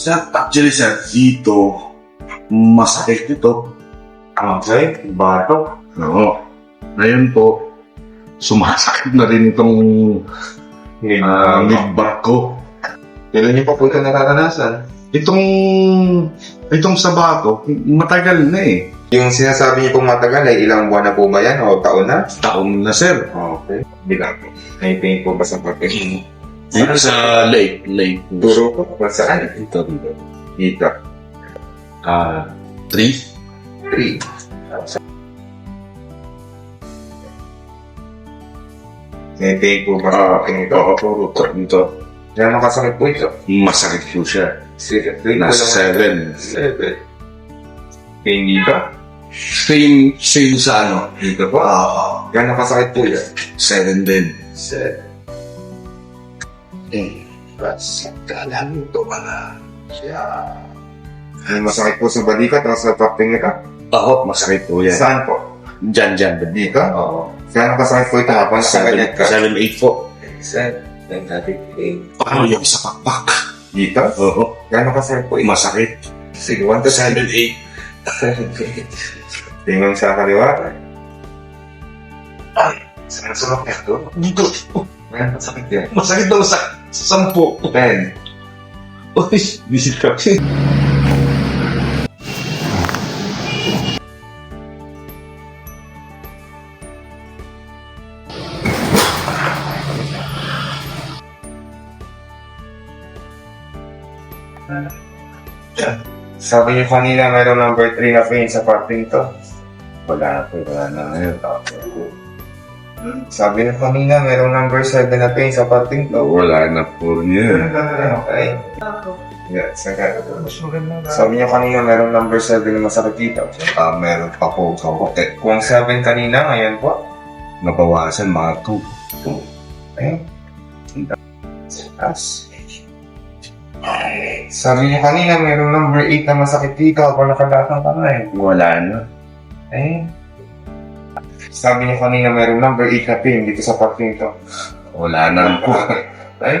Sir, actually sir, dito, masakit ito. Okay, bato. Oo. Ngayon po, sumasakit na rin itong Hindi uh, mid-back ko. Kailan niyo pa po ito nararanasan? Itong, itong sabato, matagal na eh. Yung sinasabi niyo pong matagal ay ilang buwan na po ba yan o taon na? Taon na sir. Okay. Bilang po. May pain po ba sa papel? Dito sa lake, lake. Turo ko pa saan? Ito, dito. Dito. Ah, three? Three. Pain po ba sa papel nito? Oo, puro to. Dito. Gano'ng kasakit po ito? Masakit po siya. Po Nasa seven. Seven. Pain dito? Same, same sa ano. Dito po? Ah, Gano'ng kasakit po yan? seven din. Seven. Eh, ka lang ito mga. May masakit po sa balikat o sa papel nito? Ako, masakit po yan. Saan po? Diyan, diyan. Dito? Oo. Gano'ng kasakit po ito habang sa ganyan ka? seven, eight po. Seven. Ano yung sa pakpak? Dito? Oo. Gano'ng kasakit po ito? Masakit. Sige, one to seven. Seven, eight. Tingnan sa kaliwa. Ay, saan sulok niya ito? Dito. Gano'ng kasakit yan? Masakit daw sa sampo. Ten. Uy, visit ka. Sabi niyo kanina mayroong number 3 na pain sa parting to. Wala po, wala na ngayon. Sabi niyo kanina mayroong number 7 na pain sa parting to. Wala na po niya. Okay. Yeah, saga. Sabi niyo kanina mayroong number 7 na masakit dito. Ah, meron pa po sa hotel. Kung 7 kanina, ngayon po. Nabawasan mga two. Eh. Taas. Sabi niyo kanina mayroong number 8 na masakit dito habang nakalatang ka na eh. Wala na. Eh. Sabi niyo kanina mayroong number 8 na pin dito sa parting to. Wala na po. Ay.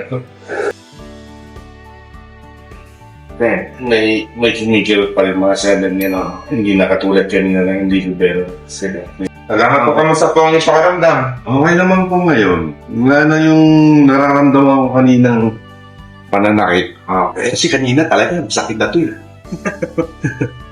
Ten. may may kumikil pa rin mga seven yan. No? Hindi na katulad kanina na hindi ko pero. Sige. Salamat po kamusta po ang inyong pakiramdam. Okay naman po ngayon. Wala na yung nararamdaman ko kaninang pananakit. Okay. Kasi kanina talaga, sakit na to eh.